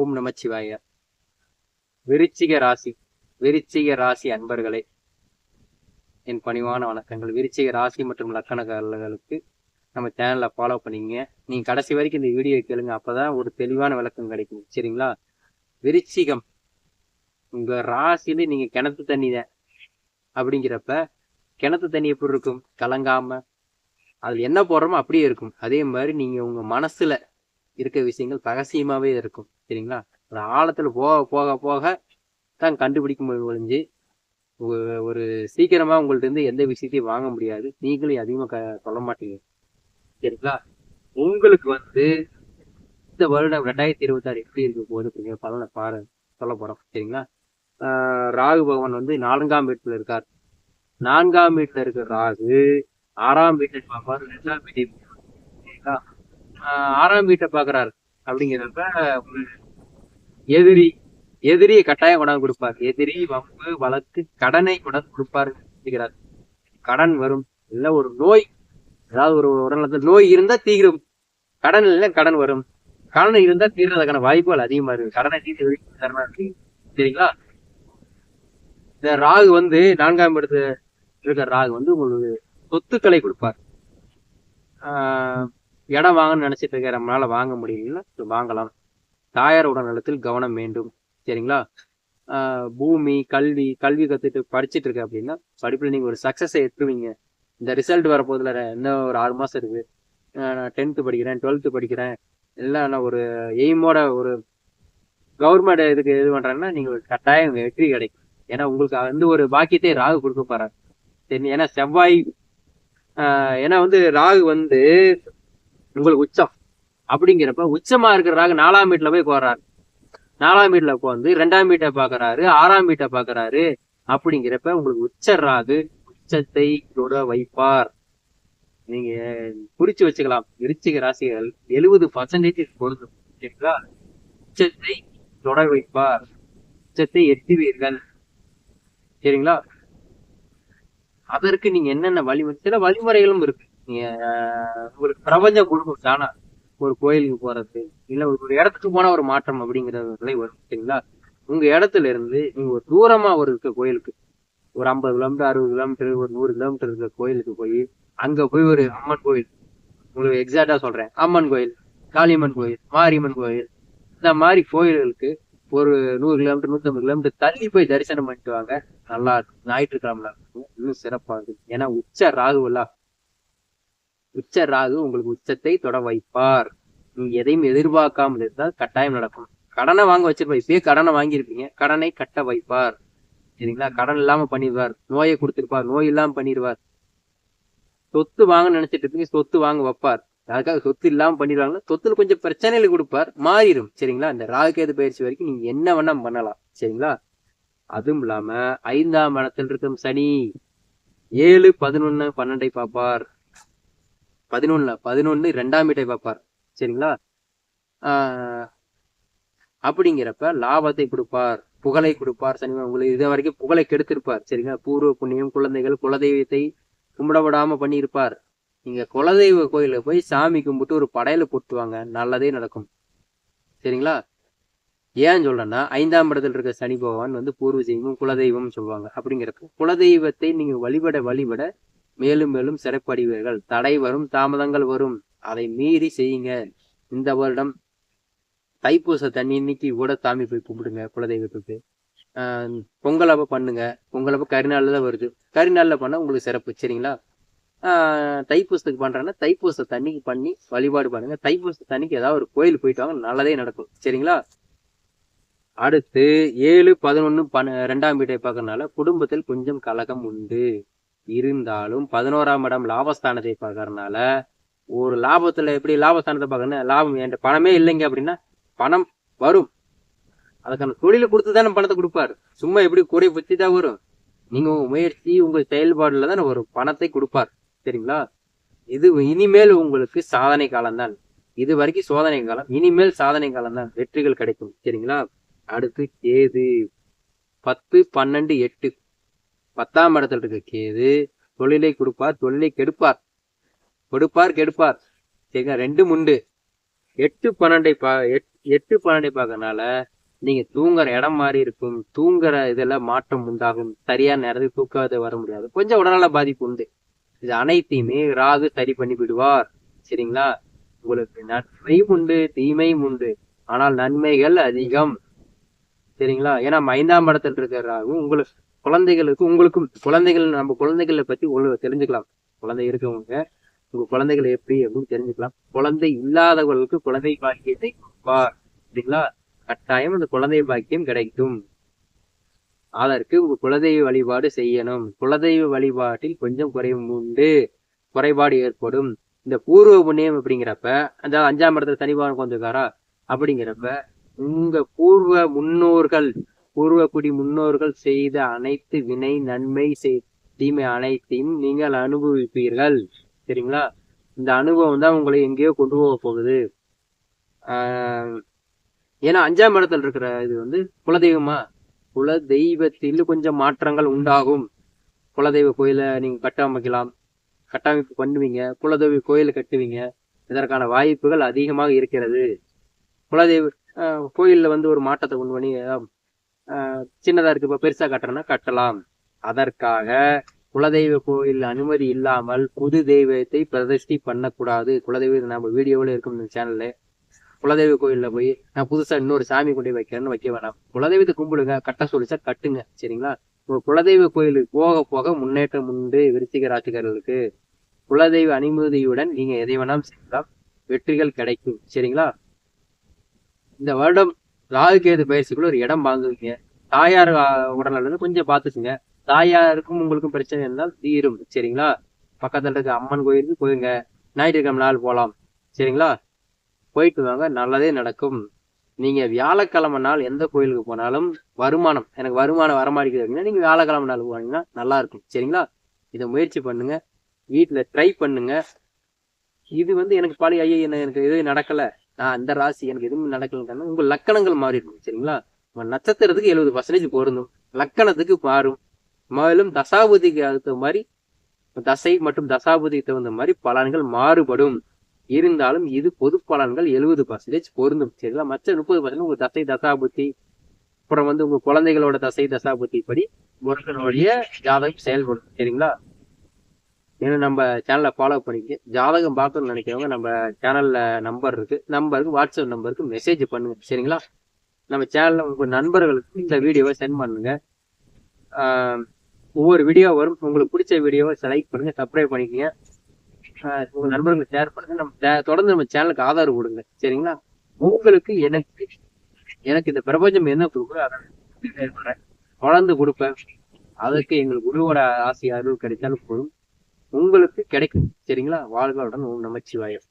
ஓம் நமச்சிவாய. விருச்சிக ராசி விருச்சிக ராசி அன்பர்களே என் பணிவான வணக்கங்கள். விருச்சிக ராசி மற்றும் லக்கணக்காரர்களுக்கு நம்ம சேனலை ஃபாலோ பண்ணிங்க. நீங்கள் கடைசி வரைக்கும் இந்த வீடியோ கேளுங்க. அப்பதான் ஒரு தெளிவான விளக்கம் கிடைக்கும். சரிங்களா? விருச்சிகம். உங்கள் ராசியில் நீங்கள் கிணத்து தண்ணி தான். அப்படிங்கிறப்ப கிணத்து தண்ணி எப்படி இருக்கும்? கலங்காமல் அதில் என்ன போடுறோமோ அப்படியே இருக்கும். அதே மாதிரி நீங்கள் உங்கள் மனசில் இருக்க விஷயங்கள் ரகசியமாகவே இருக்கும் சரிங்களா? ஒரு ஆழத்தில் போக போக போக தான் கண்டுபிடிக்க முடியும் ஒழிஞ்சு ஒ- ஒரு சீக்கிரமாக உங்கள்ட்ட இருந்து எந்த விஷயத்தையும் வாங்க முடியாது. நீங்களும் அதிகமாக க சொல்ல மாட்டீங்க சரிங்களா? உங்களுக்கு வந்து இந்த வருடம் ரெண்டாயிரத்தி இருபத்தாறு எப்படி இருக்க போகுது அப்படிங்கிற பலனை பாரு சொல்ல போகிறோம் சரிங்களா? ராகு பகவான் வந்து நான்காம் வீட்டில் இருக்கார். நான்காம் வீட்டில் இருக்கிற ராகு ஆறாம் வீட்டில் பார்ப்பார் ரெண்டாம் வீட்டை சரிங்களா? ஆறாம் வீட்டை பாக்குறாரு. அப்படிங்கிறப்ப ஒரு எதிரி எதிரியை கட்டாயம் கொண்டாந்து கொடுப்பார். எதிரி வம்பு வழக்கு கடனை கொண்டாந்து கொடுப்பாரு அப்படிங்கிறார் கடன் வரும். இல்ல ஒரு நோய் ஏதாவது ஒரு உடல்நலத்தில் நோய் இருந்தா தீரும். கடன் இல்ல கடன் வரும். கடன் இருந்தா தீர்றதுக்கான வாய்ப்புகள் அதிகமா இருக்கு. கடனை தீர்த்து வெளியே தரமா சரிங்களா? இந்த ராகு வந்து நான்காம் இடத்துல இருக்கிற ராகு வந்து உங்களுக்கு சொத்துக்களை கொடுப்பார். ஆஹ் இடம் வாங்கணும்னு நினைச்சிட்டு இருக்க நம்மளால வாங்க முடியலன்னா வாங்கலாம். தாயார் உடல்நலத்தில் கவனம் வேண்டும். சரிங்களா? ஆஹ் பூமி கல்வி கல்வி கத்துட்டு படிச்சிட்டு இருக்க அப்படின்னா படிப்புல நீங்க ஒரு சக்ஸஸை எட்டுவீங்க இந்த ரிசல்ட் வரப்போதில் இன்னும் ஒரு ஆறு மாசம் இருக்கு. ஆஹ் நான் டென்த்து படிக்கிறேன் டுவெல்த்து படிக்கிறேன். இல்லை நான் ஒரு எய்மோட ஒரு கவர்மெண்ட் இதுக்கு இது பண்ணுறாங்கன்னா நீங்க ஒரு கட்டாயம் வெற்றி கிடைக்கும். ஏன்னா உங்களுக்கு வந்து ஒரு பாக்கியத்தை ராகு கொடுக்க போறாரு. சரி ஏன்னா செவ்வாய் ஆஹ் ஏன்னா வந்து ராகு வந்து உங்களுக்கு உச்சம். அப்படிங்கிறப்ப உச்சமா இருக்கிற ராகு நாலாம் வீட்டுல போய் கோர்றாரு நாலாம் வீட்டுல உட்காந்து ரெண்டாம் வீட்டை பாக்குறாரு ஆறாம் வீட்டை பாக்குறாரு அப்படிங்கிறப்ப உங்களுக்கு உச்ச ராகு உச்சத்தை தொட வைப்பார். நீங்க குறிச்சு வச்சுக்கலாம். விருச்சிக ராசிகள் எழுபது பர்சன்டேஜ் பொருந்தும். சரிங்களா உச்சத்தை தொட வைப்பார். உச்சத்தை எட்டுவீர்கள். சரிங்களா? அதற்கு நீங்க என்னென்ன வழிமுறை சில வழிமுறைகளும் இருக்கு. நீங்க ஒரு பிரபஞ்சம் கொடுக்கும் தானா? ஒரு கோயிலுக்கு போறது இல்ல ஒரு ஒரு இடத்துக்கு போனா ஒரு மாற்றம் அப்படிங்கிற நிலை வரும் சரிங்களா? உங்க இடத்துல இருந்து நீங்க ஒரு தூரமா ஒரு இருக்க கோயிலுக்கு ஒரு ஐம்பது கிலோமீட்டர் அறுபது கிலோமீட்டர் ஒரு நூறு கிலோமீட்டர் இருக்க கோயிலுக்கு போய் அங்க போய் ஒரு அம்மன் கோயில் உங்களுக்கு எக்ஸாக்டா சொல்றேன். அம்மன் கோயில் காளியம்மன் கோயில் மாரியம்மன் கோயில் இந்த மாதிரி கோயில்களுக்கு ஒரு நூறு கிலோமீட்டர் நூத்தம்பது கிலோமீட்டர் தள்ளி போய் தரிசனம் பண்ணிட்டு வாங்க. நல்லா இருக்கும். ஞாயிற்றுக்கிழமை இன்னும் சிறப்பா இருக்கும். ஏன்னா உச்ச ராகுவல்லா உச்ச ராகு உங்களுக்கு உச்சத்தை தொட வைப்பார். நீங்க எதையும் எதிர்பார்க்காமல் இருந்தால் கட்டாயம் நடக்கும். கடனை வாங்க வச்சிருப்பா இப்பயே கடனை வாங்கியிருப்பீங்க. கடனை கட்ட வைப்பார். சரிங்களா? கடன் இல்லாம பண்ணிடுவார். நோயை கொடுத்துருப்பார். நோய் இல்லாம பண்ணிடுவார். சொத்து வாங்க நினைச்சிட்டு இருப்பீங்க சொத்து வாங்க வைப்பார். அதுக்காக சொத்து இல்லாம பண்ணிடுவாங்கன்னா சொத்துல கொஞ்சம் பிரச்சனைகள் கொடுப்பார். மாறிடும். சரிங்களா? இந்த ராகுகேது பயிற்சி வரைக்கும் நீங்க என்ன வேணா பண்ணலாம். சரிங்களா? அதுவும் இல்லாம ஐந்தாம் இடத்தில் இருக்கும் சனி ஏழு பதினொன்னு பன்னெண்டை பார்ப்பார். பதினொன்றில் பதினொன்னு ரெண்டாம் வீட்டை பார்ப்பார். சரிங்களா? ஆஹ் அப்படிங்கிறப்ப லாபத்தை கொடுப்பார் புகழை கொடுப்பார் சனி உங்களுக்கு இது வரைக்கும் புகழை கெடுத்திருப்பார். சரிங்களா? பூர்வ புண்ணியம் குழந்தைகள் குலதெய்வத்தை கும்பிட விடாம பண்ணியிருப்பார். நீங்க குலதெய்வ கோயிலுக்கு போய் சாமி கும்பிட்டு ஒரு படையல போட்டுவாங்க. நல்லதே நடக்கும். சரிங்களா? ஏன் சொல்றேன்னா ஐந்தாம் இடத்துல இருக்க சனி பகவான் வந்து பூர்வ தெய்வம் குலதெய்வம் சொல்லுவாங்க. அப்படிங்கிறப்ப குலதெய்வத்தை நீங்க வழிபட வழிபட மேலும் மேலும் சிறப்படைவீர்கள். தடை வரும் தாமதங்கள் வரும். அதை மீறி செய்யுங்க. இந்த வருடம் தைப்பூச தண்ணி இன்னைக்கு கூட சாமி போய் கும்பிடுங்க குலதெய்வத்துக்கு ஆஹ் பொங்கல் பண்ணுங்க. பொங்கல் அப்போ கரிநாள்ல தான் வருது. கரிநாளில் பண்ணா உங்களுக்கு சிறப்பு சரிங்களா? ஆஹ் தைப்பூசத்துக்கு பண்றேன்னா தைப்பூச தண்ணிக்கு பண்ணி வழிபாடு பண்ணுங்க. தைப்பூச தண்ணிக்கு ஏதாவது ஒரு கோயில் போயிட்டு வாங்க நல்லதே நடக்கும். சரிங்களா? அடுத்து ஏழு பதினொன்னு பன ரெண்டாம் வீட்டை பார்க்கறதுனால குடும்பத்தில் கொஞ்சம் கலகம் உண்டு. இருந்தாலும் பதினோராம் இடம் லாபஸ்தானத்தை பார்க்கறதுனால ஒரு லாபத்துல எப்படி லாபஸ்தானத்தை பார்க்கணும் லாபம் என்கிட்ட பணமே இல்லைங்க அப்படின்னா பணம் வரும். அதுக்கான தொழிலை கொடுத்து தானே பணத்தை கொடுப்பாரு. சும்மா எப்படி கூடை பற்றி தான் வரும்? நீங்க உங்கள் முயற்சி உங்க செயல்பாடில் தான் ஒரு பணத்தை கொடுப்பார். சரிங்களா? இது இனிமேல் உங்களுக்கு சாதனை காலம்தான். இது வரைக்கும் சோதனை காலம். இனிமேல் சாதனை காலம் தான் வெற்றிகள் கிடைக்கும். சரிங்களா? அடுத்து ஏது பத்து பன்னெண்டு எட்டு. பத்தாம் இடத்துல இருக்க கேது தொழிலை கொடுப்பார் தொழிலை கெடுப்பார். கொடுப்பார் கெடுப்பார். சரிங்களா ரெண்டும் உண்டு எட்டு பன்னெண்டை பா எட்- எட்டு பன்னெண்டை பார்க்கறனால நீங்க தூங்குற இடம் மாதிரி இருக்கும். தூங்குற இதெல்லாம் மாற்றம் உண்டாகும். சரியான நேரத்துக்கு தூக்காத வர முடியாது. கொஞ்சம் உடல்நல பாதிப்பு உண்டு. இது அனைத்தையுமே ராகு சரி பண்ணி விடுவார். சரிங்களா? உங்களுக்கு நன்மையும் உண்டு தீமையும் உண்டு. ஆனால் நன்மைகள் அதிகம். சரிங்களா? ஏன்னா ஐந்தாம் இடத்துல இருக்கிற ராகு உங்களுக்கு குழந்தைகளுக்கு உங்களுக்கும் குழந்தைகள் நம்ம குழந்தைகளை பத்தி உங்களுக்கு தெரிஞ்சுக்கலாம். குழந்தை இருக்கவங்க உங்க குழந்தைகள் எப்படி அப்படின்னு தெரிஞ்சுக்கலாம். குழந்தை இல்லாதவர்களுக்கு குழந்தை பாக்கியத்தை கொடுப்பார் அப்படிங்களா? கட்டாயம் அந்த குழந்தை பாக்கியம் கிடைக்கும். அதற்கு உங்க குலதெய்வ வழிபாடு செய்யணும். குலதெய்வ வழிபாட்டில் கொஞ்சம் குறைவு உண்டு. குறைபாடு ஏற்படும். இந்த பூர்வ புண்ணியம் அப்படிங்கிறப்ப அந்த அஞ்சாம் இடத்துல சனிபாகம் கொஞ்சக்காரா அப்படிங்கிறப்ப உங்க பூர்வ முன்னோர்கள் பூர்வக்குடி முன்னோர்கள் செய்த அனைத்து வினை நன்மை செய்- தீமை அனைத்தையும் நீங்கள் அனுபவிப்பீர்கள். சரிங்களா? இந்த அனுபவம் தான் உங்களை எங்கேயோ கொண்டு போக போகுது. ஆஹ் ஏன்னா அஞ்சாம் இடத்துல இருக்கிற இது வந்து குலதெய்வமா? குல தெய்வத்தில் கொஞ்சம் மாற்றங்கள் உண்டாகும். குலதெய்வ கோயிலை நீங்க கட்டமைக்கலாம். கட்டமைப்பு பண்ணுவீங்க. குலதெய்வ கோயிலை கட்டுவீங்க. இதற்கான வாய்ப்புகள் அதிகமாக இருக்கிறது. குலதெய்வ ஆஹ் கோயில்ல வந்து ஒரு மாற்றத்தை கொண்டு பண்ணி ஆஹ் சின்னதா இருக்கு. இப்போ பெருசா கட்டுறேன்னா கட்டலாம். அதற்காக குலதெய்வ கோயில் அனுமதி இல்லாமல் புது தெய்வத்தை பிரதிஷ்டி பண்ணக்கூடாது. குலதெய்வ நம்ம வீடியோவில் இருக்கும் இந்த சேனல்ல. குலதெய்வ கோயில்ல போய் நான் புதுசா இன்னொரு சாமி கொண்டு வைக்கிறேன்னு வைக்க வேணாம். குலதெய்வத்தை கும்பிடுங்க. கட்ட சொல்லிச்சா கட்டுங்க. சரிங்களா? குலதெய்வ கோயிலுக்கு போக போக முன்னேற்றம் உண்டு விருச்சிக ராசிக்காரர்களுக்கு குலதெய்வ அனுமதியுடன் நீங்க எதை வேணாலும் செய்யலாம். வெற்றிகள் கிடைக்கும். சரிங்களா? இந்த வருடம் ராகுகேது பயிற்சிக்குள்ள ஒரு இடம் வாங்குவீங்க. தாயார் ஆஹ், கொஞ்சம் பார்த்துக்குங்க. தாயாருக்கும் உங்களுக்கும் பிரச்சனை இருந்தால் தீரும். சரிங்களா? பக்கத்துல இருக்க அம்மன் கோயிலுக்கு போயுங்க ஞாயிற்றுக்கிழமை நாள் போகலாம். சரிங்களா? போயிட்டு வாங்க. நல்லதே நடக்கும். நீங்க வியாழக்கிழமை நாள் எந்த கோயிலுக்கு போனாலும் வருமானம் எனக்கு வருமானம் வரமாட்டேங்குது அப்படின்னா நீங்க வியாழக்கிழமை நாள் போனீங்கன்னா நல்லா இருக்கும். சரிங்களா? இதை முயற்சி பண்ணுங்க. வீட்டில் ட்ரை பண்ணுங்க. இது வந்து எனக்கு பழைய ஐயா என்ன எனக்கு எதுவும் நடக்கல. நான் அந்த ராசி எனக்கு எதுவும் நடக்கலன்னு உங்க லக்கணங்கள் மாறி இருக்கும் சரிங்களா? உங்க நட்சத்திரத்துக்கு எழுபது பர்சன்டேஜ் பொருந்தும் லக்கணத்துக்கு மாறும். மேலும் தசாபதிக்கு அடுத்த மாதிரி தசை மற்றும் தசாபதிக்கு தகுந்த மாதிரி பலன்கள் மாறுபடும். இருந்தாலும் இது பொது பலன்கள் எழுபது பர்சன்டேஜ் பொருந்தும் சரிங்களா? மற்ற முப்பது பர்சன்ட் உங்க தசை தசாபுத்தி அப்புறம் வந்து உங்க குழந்தைகளோட தசை தசாபுத்தி படி ஒருத்தனுடைய ஜாதகம் செயல்படும் சரிங்களா? ஏன்னா நம்ம சேனலை ஃபாலோ பண்ணிக்க ஜாதகம் பார்க்கணும்னு நினைக்கிறவங்க நம்ம சேனலில் நம்பர் இருக்குது நம்பருக்கு வாட்ஸ்அப் நம்பருக்கு மெசேஜ் பண்ணுங்கள் சரிங்களா? நம்ம சேனலில் உங்கள் நண்பர்களுக்கு இந்த வீடியோவை சென்ட் பண்ணுங்கள் ஒவ்வொரு வீடியோ வரும். உங்களுக்கு பிடிச்ச வீடியோவை செலக்ட் பண்ணுங்கள் சப்ஸ்கிரைப் பண்ணிக்கங்க. உங்கள் உங்க நண்பர்களுக்கு ஷேர் பண்ணுங்கள் நம்ம தே- தொடர்ந்து நம்ம சேனலுக்கு ஆதரவு கொடுங்க. சரிங்களா? உங்களுக்கு எனக்கு எனக்கு இந்த பிரபஞ்சம் என்ன கொடுக்குறோ அதை தொடர்ந்து கொடுப்பேன். அதுக்கு எங்களுக்கு குருவோட ஆசை அருள் கிடைச்சாலும் போதும். உங்களுக்கு கிடைக்கும். சரிங்களா? வாழ்வாளுடன் ஓம் நமச்சிவாயம்.